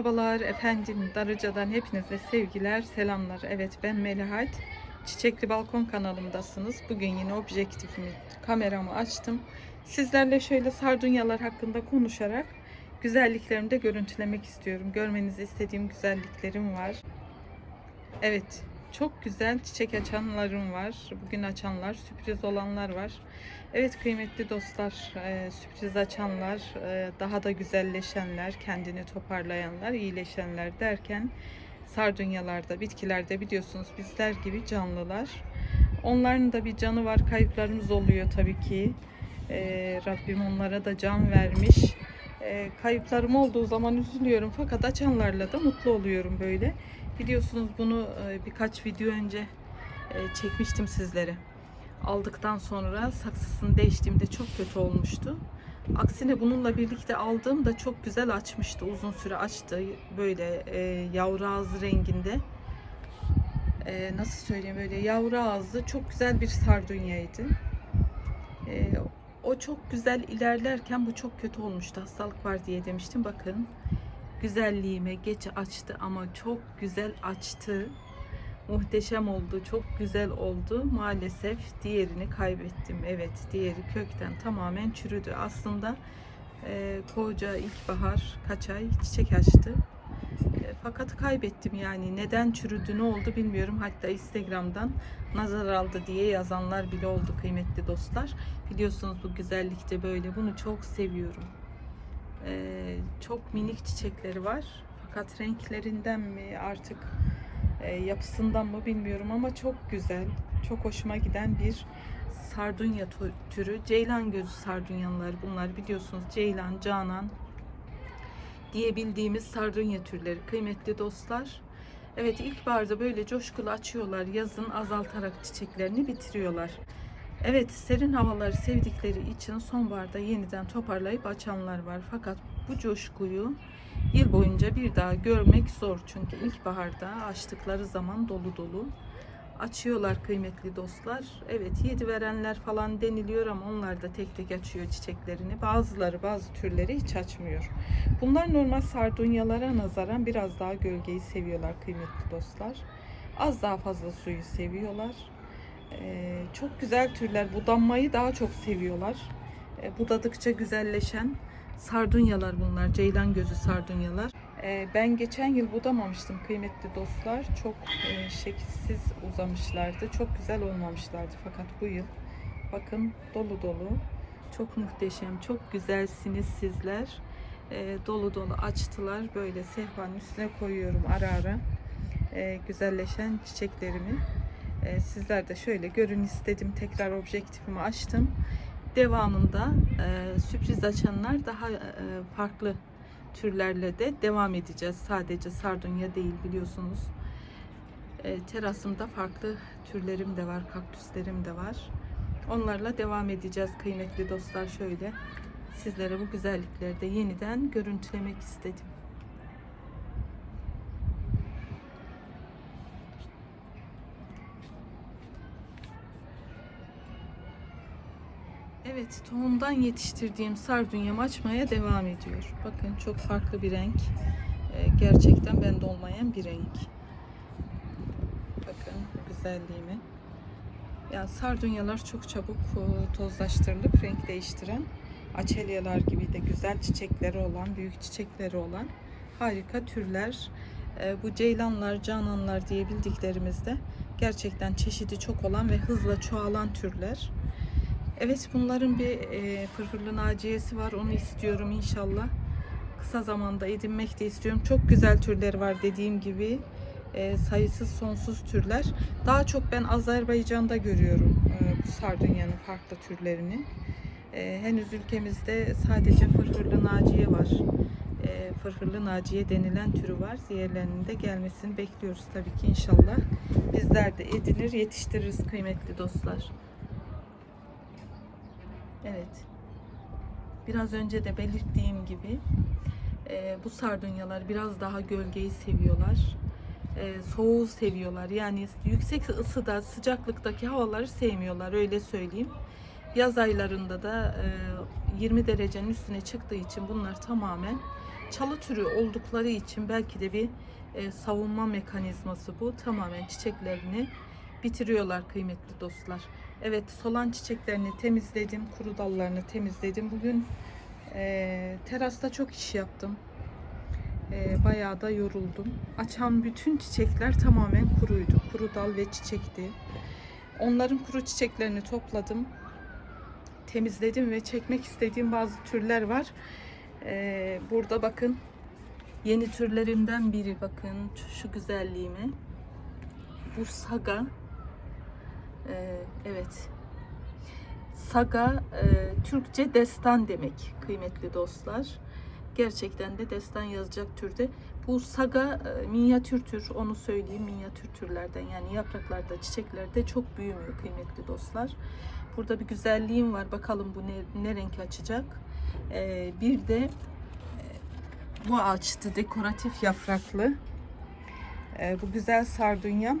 Merhabalar efendim Darıca'dan hepinize sevgiler selamlar. Evet ben Melihat Çiçekli Balkon kanalımdasınız. Bugün yine objektifimi kameramı açtım. Sizlerle şöyle sardunyalar hakkında konuşarak Güzelliklerimi de görüntülemek istiyorum. Görmenizi istediğim güzelliklerim var. Evet çok güzel çiçek açanlarım var. Bugün açanlar sürpriz olanlar var Evet kıymetli dostlar, e, sürpriz açanlar, e, daha da güzelleşenler, kendini toparlayanlar, iyileşenler derken sardunyalarda, bitkilerde biliyorsunuz bizler gibi canlılar. Onların da bir canı var, kayıplarımız oluyor tabii ki. E, Rabbim onlara da can vermiş. E, kayıplarım olduğu zaman üzülüyorum fakat açanlarla da mutlu oluyorum böyle. Biliyorsunuz bunu e, birkaç video önce e, çekmiştim sizlere aldıktan sonra saksısını değiştiğimde çok kötü olmuştu. Aksine bununla birlikte aldığımda çok güzel açmıştı. Uzun süre açtı. Böyle e, yavru ağzı renginde. E, nasıl söyleyeyim böyle yavru ağzı çok güzel bir sardunyaydı. E, o çok güzel ilerlerken bu çok kötü olmuştu. Hastalık var diye demiştim. Bakın güzelliğime geç açtı ama çok güzel açtı muhteşem oldu, çok güzel oldu. Maalesef diğerini kaybettim. Evet, diğeri kökten tamamen çürüdü. Aslında e, koca ilkbahar kaç ay çiçek açtı. E, fakat kaybettim yani. Neden çürüdü, ne oldu bilmiyorum. Hatta Instagram'dan nazar aldı diye yazanlar bile oldu kıymetli dostlar. Biliyorsunuz bu güzellikte böyle. Bunu çok seviyorum. E, çok minik çiçekleri var. Fakat renklerinden mi artık e, yapısından mı bilmiyorum ama çok güzel, çok hoşuma giden bir sardunya türü. Ceylan gözü sardunyalar bunlar biliyorsunuz. Ceylan, Canan diye bildiğimiz sardunya türleri. Kıymetli dostlar. Evet ilkbaharda böyle coşkulu açıyorlar. Yazın azaltarak çiçeklerini bitiriyorlar. Evet serin havaları sevdikleri için sonbaharda yeniden toparlayıp açanlar var. Fakat bu coşkuyu yıl boyunca bir daha görmek zor. Çünkü ilkbaharda açtıkları zaman dolu dolu açıyorlar kıymetli dostlar. Evet yedi verenler falan deniliyor ama onlar da tek tek açıyor çiçeklerini. Bazıları bazı türleri hiç açmıyor. Bunlar normal sardunyalara nazaran biraz daha gölgeyi seviyorlar kıymetli dostlar. Az daha fazla suyu seviyorlar. Ee, çok güzel türler. Budanmayı daha çok seviyorlar. Ee, budadıkça güzelleşen sardunyalar bunlar. Ceylan gözü sardunyalar. Ee, ben geçen yıl budamamıştım kıymetli dostlar. Çok e, şekilsiz uzamışlardı. Çok güzel olmamışlardı. Fakat bu yıl bakın dolu dolu. Çok muhteşem, çok güzelsiniz sizler. Ee, dolu dolu açtılar. Böyle sehpanın üstüne koyuyorum ara ara. Ee, güzelleşen çiçeklerimi. Ee, sizler de şöyle görün istedim. Tekrar objektifimi açtım. Devamında e, sürpriz açanlar daha e, farklı türlerle de devam edeceğiz. Sadece sardunya değil biliyorsunuz. E, terasımda farklı türlerim de var, kaktüslerim de var. Onlarla devam edeceğiz kıymetli dostlar. Şöyle sizlere bu güzellikleri de yeniden görüntülemek istedim. Evet, tohumdan yetiştirdiğim sardunyam açmaya devam ediyor. Bakın çok farklı bir renk. Ee, gerçekten bende olmayan bir renk. Bakın güzelliğimi. Ya sardunyalar çok çabuk e, tozlaştırılıp renk değiştiren açelyalar gibi de güzel çiçekleri olan, büyük çiçekleri olan harika türler. Ee, bu ceylanlar, cananlar diye bildiklerimizde gerçekten çeşidi çok olan ve hızla çoğalan türler. Evet bunların bir e, fırfırlı naciyesi var. Onu istiyorum inşallah. Kısa zamanda edinmek de istiyorum. Çok güzel türleri var dediğim gibi. E, sayısız sonsuz türler. Daha çok ben Azerbaycan'da görüyorum e, bu sardunyanın farklı türlerini. E, henüz ülkemizde sadece fırfırlı naciye var. E, fırfırlı naciye denilen türü var. Diğerlerinin de gelmesini bekliyoruz tabii ki inşallah. Bizler de edinir, yetiştiririz kıymetli dostlar. Evet. Biraz önce de belirttiğim gibi e, bu sardunyalar biraz daha gölgeyi seviyorlar. E, soğuğu seviyorlar. Yani yüksek ısıda, sıcaklıktaki havaları sevmiyorlar öyle söyleyeyim. Yaz aylarında da e, 20 derecenin üstüne çıktığı için bunlar tamamen çalı türü oldukları için belki de bir e, savunma mekanizması bu. Tamamen çiçeklerini bitiriyorlar kıymetli dostlar. Evet solan çiçeklerini temizledim. Kuru dallarını temizledim. Bugün e, terasta çok iş yaptım. E, bayağı da yoruldum. Açan bütün çiçekler tamamen kuruydu. Kuru dal ve çiçekti. Onların kuru çiçeklerini topladım. Temizledim ve çekmek istediğim bazı türler var. E, burada bakın yeni türlerinden biri bakın şu güzelliğime. Bu saga. E, evet. Saga e, Türkçe destan demek kıymetli dostlar. Gerçekten de destan yazacak türde. Bu saga e, minyatür tür onu söyleyeyim minyatür türlerden yani yapraklarda çiçeklerde çok büyümüyor kıymetli dostlar. Burada bir güzelliğim var bakalım bu ne, ne renk açacak. E, bir de e, bu açtı dekoratif yapraklı. E, bu güzel sardunyam.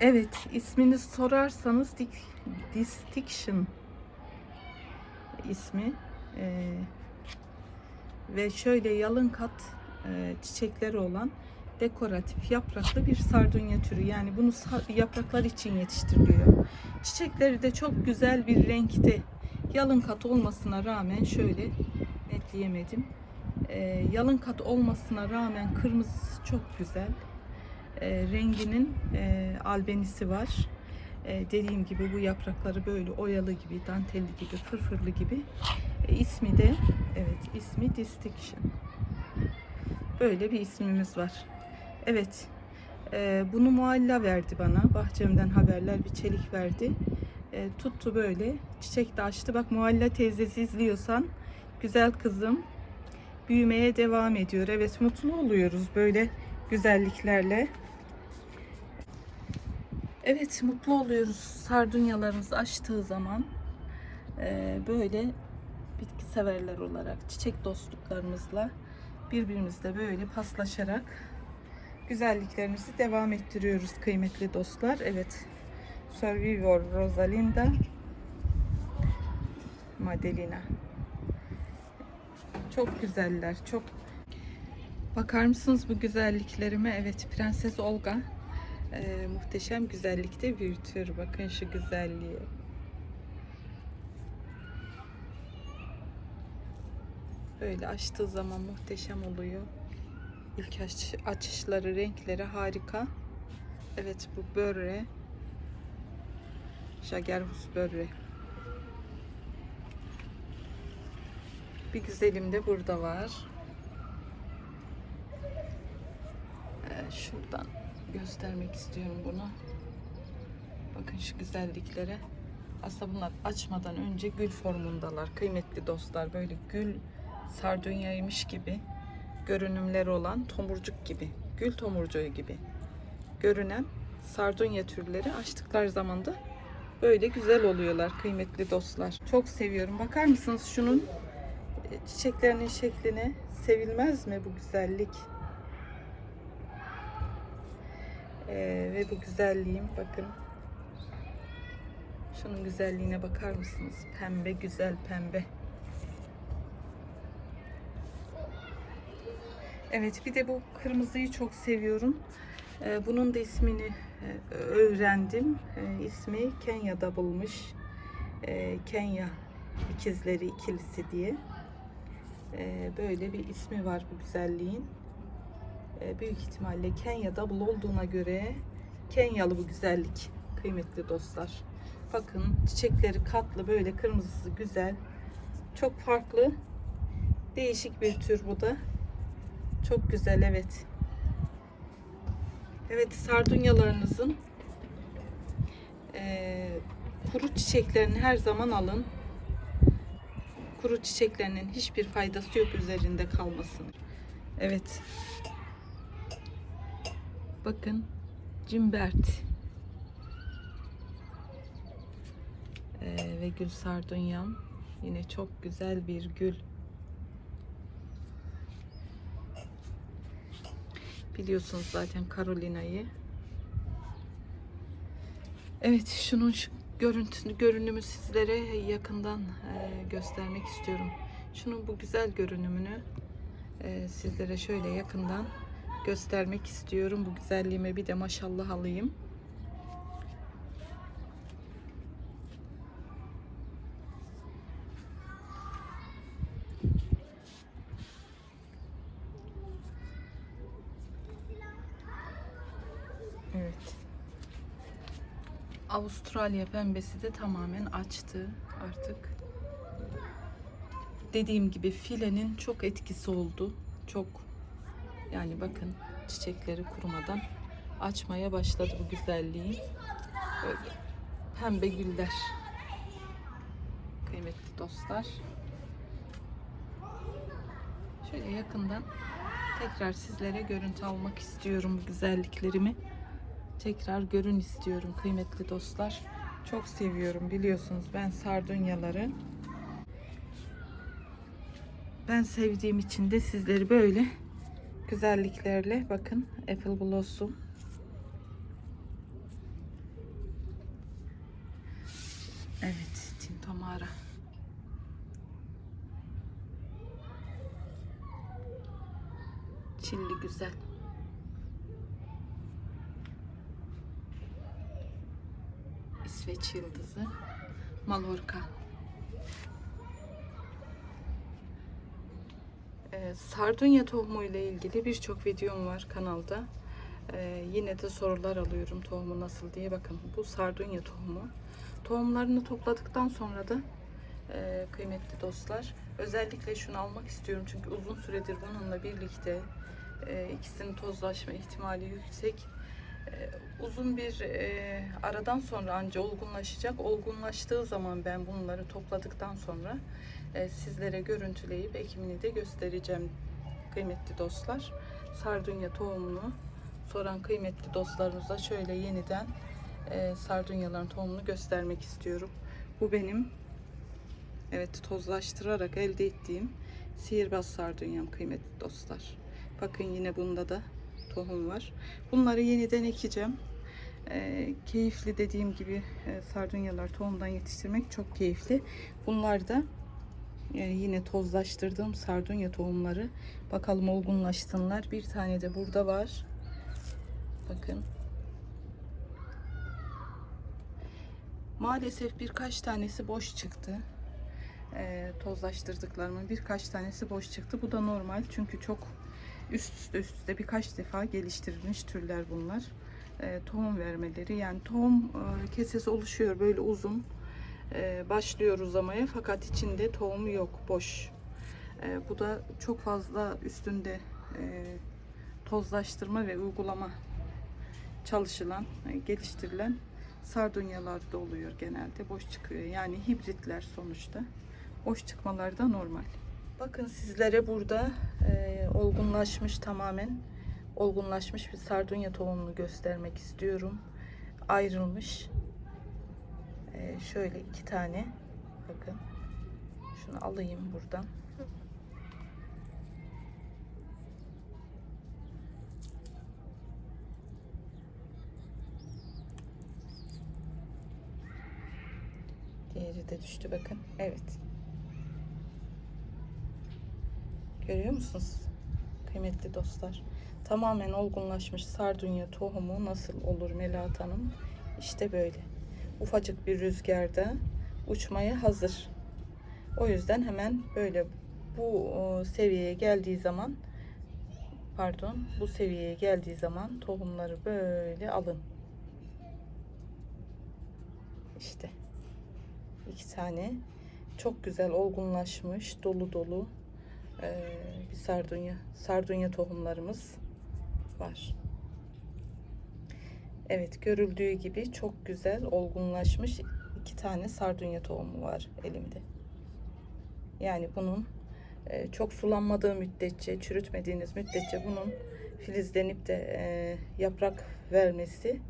Evet, ismini sorarsanız Distinction ismi. Ee, ve şöyle yalın kat e, çiçekleri olan dekoratif yapraklı bir sardunya türü. Yani bunu yapraklar için yetiştiriliyor. Çiçekleri de çok güzel bir renkte. Yalın kat olmasına rağmen şöyle netleyemedim. Ee, yalın kat olmasına rağmen kırmızısı çok güzel e, renginin e, albenisi var. E, dediğim gibi bu yaprakları böyle oyalı gibi, dantelli gibi, fırfırlı gibi. E, ismi de evet ismi Distinction. Böyle bir ismimiz var. Evet. e, bunu mualla verdi bana. Bahçemden haberler bir çelik verdi. E, tuttu böyle. Çiçek de açtı. Bak mualla teyzesi izliyorsan güzel kızım büyümeye devam ediyor. Evet mutlu oluyoruz böyle güzelliklerle. Evet mutlu oluyoruz. Sardunyalarımız açtığı zaman Ee, böyle bitki severler olarak çiçek dostluklarımızla birbirimizle böyle paslaşarak güzelliklerimizi devam ettiriyoruz kıymetli dostlar. Evet Survivor Rosalinda Madelina. Çok güzeller çok. Bakar mısınız bu güzelliklerime? Evet Prenses Olga ee, muhteşem güzellikte tür. Bakın şu güzelliğe. Böyle açtığı zaman muhteşem oluyor. İlk aç- açışları, renkleri harika. Evet bu börre. Jagerhus börre. Bir güzelim de burada var. Ee, şuradan göstermek istiyorum bunu. Bakın şu güzelliklere. Aslında bunlar açmadan önce gül formundalar. Kıymetli dostlar böyle gül sardunyaymış gibi görünümleri olan tomurcuk gibi. Gül tomurcuğu gibi görünen sardunya türleri açtıkları zaman da böyle güzel oluyorlar kıymetli dostlar. Çok seviyorum. Bakar mısınız şunun e, çiçeklerinin şekline? Sevilmez mi bu güzellik? Ee, ve bu güzelliğim bakın. Şunun güzelliğine bakar mısınız? Pembe güzel pembe. Evet bir de bu kırmızıyı çok seviyorum. Ee, bunun da ismini e, öğrendim. Ee, ismi Kenya'da bulmuş. Ee, Kenya ikizleri ikilisi diye. Ee, böyle bir ismi var bu güzelliğin. Ee, büyük ihtimalle Kenya double olduğuna göre Kenyalı bu güzellik kıymetli dostlar. Bakın çiçekleri katlı böyle kırmızısı güzel. Çok farklı. Değişik bir tür bu da. Çok güzel evet. Evet sardunyalarınızın eee, kuru çiçeklerini her zaman alın. Kuru çiçeklerinin hiçbir faydası yok üzerinde kalmasın. Evet. Bakın Cimbert. Ee, ve gül sardunyam. Yine çok güzel bir gül. Biliyorsunuz zaten Carolina'yı. Evet şunun şu görüntüsü görünümü sizlere yakından e, göstermek istiyorum. Şunun bu güzel görünümünü e, sizlere şöyle yakından göstermek istiyorum. Bu güzelliğime bir de maşallah alayım. Evet. Avustralya pembesi de tamamen açtı artık. Dediğim gibi filenin çok etkisi oldu. Çok yani bakın çiçekleri kurumadan açmaya başladı bu güzelliği. Böyle pembe güller. Kıymetli dostlar. Şöyle yakından tekrar sizlere görüntü almak istiyorum bu güzelliklerimi. Tekrar görün istiyorum kıymetli dostlar. Çok seviyorum biliyorsunuz ben sardunyaları. Ben sevdiğim için de sizleri böyle güzelliklerle bakın Apple Blossom. Evet Tintomara Çilli güzel. İsveç yıldızı. Mallorca Sardunya tohumu ile ilgili birçok videom var kanalda. Ee, yine de sorular alıyorum tohumu nasıl diye. Bakın bu sardunya tohumu. Tohumlarını topladıktan sonra da e, kıymetli dostlar özellikle şunu almak istiyorum çünkü uzun süredir bununla birlikte e, ikisinin tozlaşma ihtimali yüksek. E, uzun bir e, aradan sonra anca olgunlaşacak. Olgunlaştığı zaman ben bunları topladıktan sonra e, sizlere görüntüleyip ekimini de göstereceğim kıymetli dostlar. Sardunya tohumunu soran kıymetli dostlarımıza şöyle yeniden e, sardunyaların tohumunu göstermek istiyorum. Bu benim evet tozlaştırarak elde ettiğim sihirbaz sardunyam kıymetli dostlar. Bakın yine bunda da tohum var. Bunları yeniden ekeceğim. E, keyifli dediğim gibi e, sardunyalar tohumdan yetiştirmek çok keyifli. Bunlar da e, yine tozlaştırdığım sardunya tohumları. Bakalım olgunlaşsınlar. Bir tane de burada var. Bakın. Maalesef birkaç tanesi boş çıktı. E, tozlaştırdıklarımın birkaç tanesi boş çıktı. Bu da normal çünkü çok üst üste üst üste birkaç defa geliştirilmiş türler bunlar. E, tohum vermeleri yani tohum e, kesesi oluşuyor böyle uzun e, başlıyor uzamaya fakat içinde tohumu yok boş. E, bu da çok fazla üstünde e, tozlaştırma ve uygulama çalışılan, e, geliştirilen sardunyalarda oluyor genelde. Boş çıkıyor. Yani hibritler sonuçta. Boş çıkmaları da normal. Bakın sizlere burada e, olgunlaşmış tamamen olgunlaşmış bir sardunya tohumunu göstermek istiyorum. Ayrılmış. E, şöyle iki tane. Bakın. Şunu alayım buradan. Diğeri de düştü bakın. Evet. Görüyor musunuz? Kıymetli dostlar. Tamamen olgunlaşmış sardunya tohumu nasıl olur Melahat Hanım? İşte böyle. Ufacık bir rüzgarda uçmaya hazır. O yüzden hemen böyle bu o, seviyeye geldiği zaman pardon bu seviyeye geldiği zaman tohumları böyle alın. İşte iki tane çok güzel olgunlaşmış dolu dolu ee, bir sardunya sardunya tohumlarımız var. Evet görüldüğü gibi çok güzel olgunlaşmış iki tane sardunya tohumu var elimde. Yani bunun e, çok sulanmadığı müddetçe, çürütmediğiniz müddetçe bunun filizlenip de e, yaprak vermesi,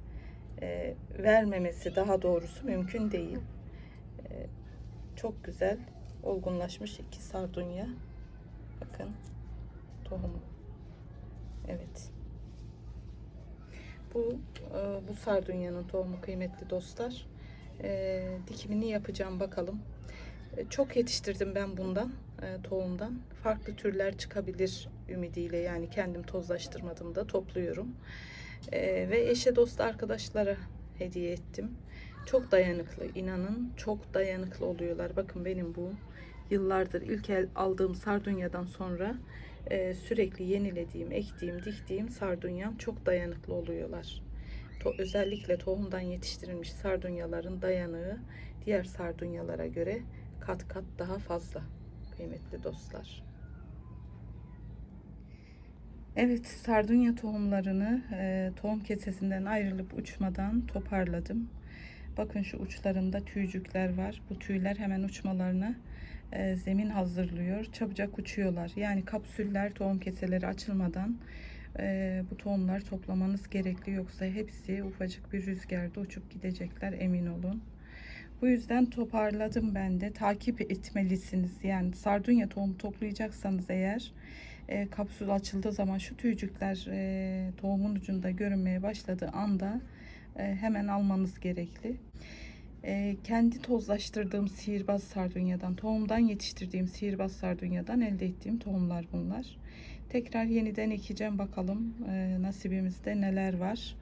e, vermemesi daha doğrusu mümkün değil. Çok güzel olgunlaşmış iki sardunya. Bakın tohum. Evet. Bu e, bu sardunyanın tohumu kıymetli dostlar. E, dikimini yapacağım bakalım. E, Çok yetiştirdim ben bundan, e, tohumdan. Farklı türler çıkabilir ümidiyle yani kendim tozlaştırmadım da topluyorum. E, ve eşe dost arkadaşlara hediye ettim. Çok dayanıklı, inanın çok dayanıklı oluyorlar. Bakın benim bu yıllardır ilk el aldığım sardunyadan sonra e, sürekli yenilediğim, ektiğim, diktiğim sardunyam çok dayanıklı oluyorlar. To- özellikle tohumdan yetiştirilmiş sardunyaların dayanığı diğer sardunyalara göre kat kat daha fazla kıymetli dostlar. Evet, sardunya tohumlarını e, tohum kesesinden ayrılıp uçmadan toparladım. Bakın şu uçlarında tüycükler var. Bu tüyler hemen uçmalarına e, zemin hazırlıyor. Çabucak uçuyorlar. Yani kapsüller tohum keseleri açılmadan e, bu tohumlar toplamanız gerekli. Yoksa hepsi ufacık bir rüzgarda uçup gidecekler emin olun. Bu yüzden toparladım ben de. Takip etmelisiniz. Yani sardunya tohumu toplayacaksanız eğer e, kapsül açıldığı zaman şu tüycükler e, tohumun ucunda görünmeye başladığı anda e, hemen almanız gerekli. E, kendi tozlaştırdığım sihirbaz sardunyadan, tohumdan yetiştirdiğim sihirbaz sardunyadan elde ettiğim tohumlar bunlar. Tekrar yeniden ekeceğim bakalım e, nasibimizde neler var.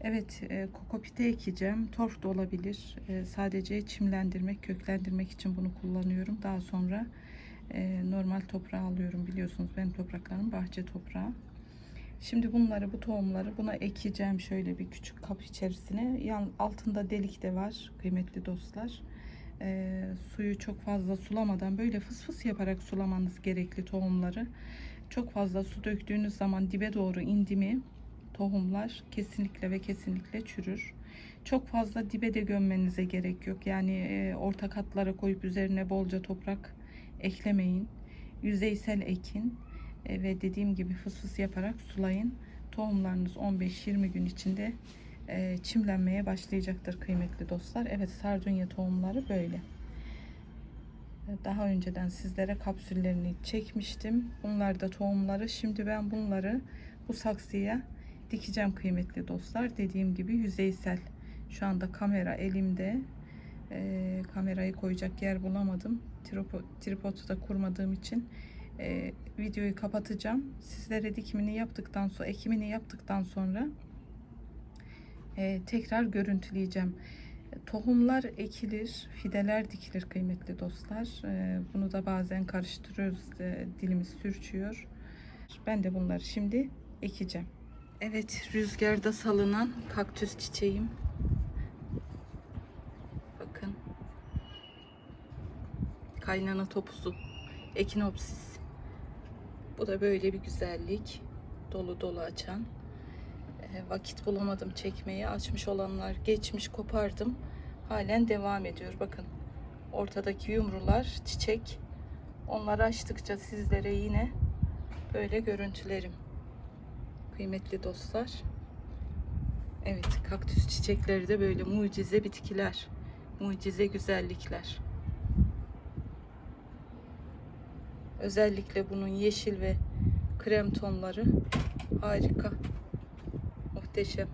Evet, e, kokopite ekeceğim. Torf da olabilir. E, sadece çimlendirmek, köklendirmek için bunu kullanıyorum. Daha sonra e, normal toprağa alıyorum. Biliyorsunuz benim topraklarım bahçe toprağı. Şimdi bunları, bu tohumları buna ekeceğim şöyle bir küçük kap içerisine. Yan altında delik de var kıymetli dostlar. E, suyu çok fazla sulamadan böyle fıs fıs yaparak sulamanız gerekli tohumları. Çok fazla su döktüğünüz zaman dibe doğru indi mi tohumlar kesinlikle ve kesinlikle çürür. Çok fazla dibe de gömmenize gerek yok. Yani e, orta katlara koyup üzerine bolca toprak eklemeyin. Yüzeysel ekin ve dediğim gibi fıs fıs yaparak sulayın. Tohumlarınız 15-20 gün içinde e, çimlenmeye başlayacaktır kıymetli dostlar. Evet sardunya tohumları böyle. Daha önceden sizlere kapsüllerini çekmiştim. Bunlar da tohumları. Şimdi ben bunları bu saksıya dikeceğim kıymetli dostlar. Dediğim gibi yüzeysel. Şu anda kamera elimde. Ee, kamerayı koyacak yer bulamadım. Tripo, tripodu da kurmadığım için e, videoyu kapatacağım. Sizlere dikimini yaptıktan sonra, ekimini yaptıktan sonra e, tekrar görüntüleyeceğim. Tohumlar ekilir, fideler dikilir kıymetli dostlar. Ee, bunu da bazen karıştırıyoruz, e, dilimiz sürçüyor. Ben de bunları şimdi ekeceğim. Evet, rüzgarda salınan kaktüs çiçeğim. Bakın. Kaynana topuzu. Ekinopsis. Bu da böyle bir güzellik. Dolu dolu açan. E, vakit bulamadım çekmeyi. Açmış olanlar geçmiş kopardım. Halen devam ediyor. Bakın ortadaki yumrular çiçek. Onları açtıkça sizlere yine böyle görüntülerim. Kıymetli dostlar. Evet kaktüs çiçekleri de böyle mucize bitkiler. Mucize güzellikler. Özellikle bunun yeşil ve krem tonları harika. Muhteşem.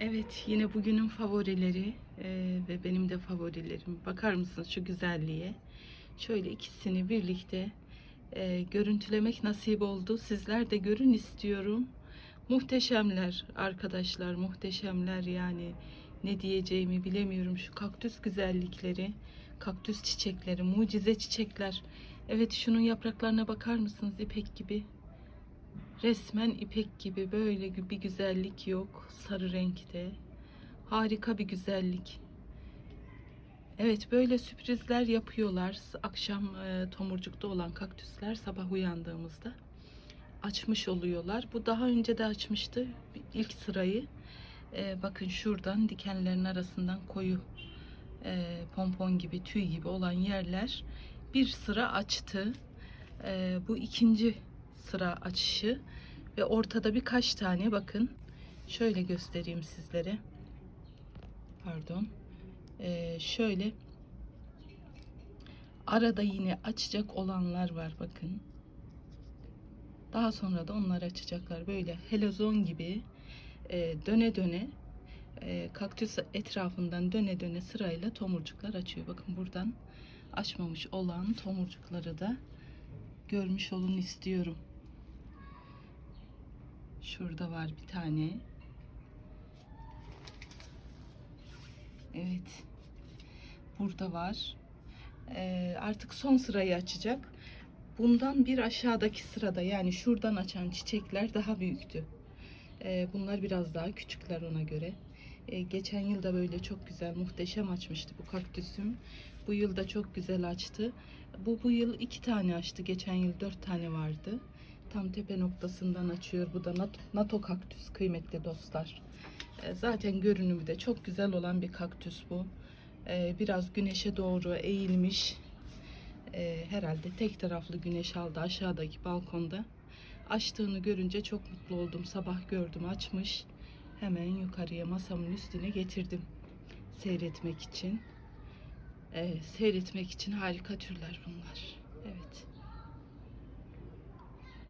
Evet yine bugünün favorileri e, ve benim de favorilerim. Bakar mısınız şu güzelliğe? Şöyle ikisini birlikte e, görüntülemek nasip oldu. Sizler de görün istiyorum. Muhteşemler arkadaşlar, muhteşemler yani. Ne diyeceğimi bilemiyorum. Şu kaktüs güzellikleri, kaktüs çiçekleri, mucize çiçekler. Evet şunun yapraklarına bakar mısınız? İpek gibi. Resmen ipek gibi böyle bir güzellik yok. Sarı renkte. Harika bir güzellik. Evet böyle sürprizler yapıyorlar. Akşam e, tomurcukta olan kaktüsler sabah uyandığımızda açmış oluyorlar. Bu daha önce de açmıştı ilk sırayı. E, bakın şuradan dikenlerin arasından koyu e, pompon gibi tüy gibi olan yerler bir sıra açtı. E, bu ikinci sıra açışı ve ortada birkaç tane bakın şöyle göstereyim sizlere. Pardon. Ee, şöyle arada yine açacak olanlar var bakın. Daha sonra da onlar açacaklar. Böyle helezon gibi e, döne döne e, kaktüs etrafından döne döne sırayla tomurcuklar açıyor. Bakın buradan açmamış olan tomurcukları da görmüş olun istiyorum. Şurada var bir tane. Evet. Burada var. Ee, artık son sırayı açacak. Bundan bir aşağıdaki sırada yani şuradan açan çiçekler daha büyüktü. Ee, bunlar biraz daha küçükler ona göre. Ee, geçen yılda böyle çok güzel, muhteşem açmıştı bu kaktüsüm. Bu yıl da çok güzel açtı. Bu bu yıl iki tane açtı. Geçen yıl dört tane vardı. Tam tepe noktasından açıyor. Bu da NATO, kaktüs kıymetli dostlar. Ee, zaten görünümü de çok güzel olan bir kaktüs bu. Ee, biraz güneşe doğru eğilmiş. Ee, herhalde tek taraflı güneş aldı aşağıdaki balkonda. Açtığını görünce çok mutlu oldum. Sabah gördüm açmış. Hemen yukarıya masamın üstüne getirdim. Seyretmek için. Ee, seyretmek için harika türler bunlar. Evet.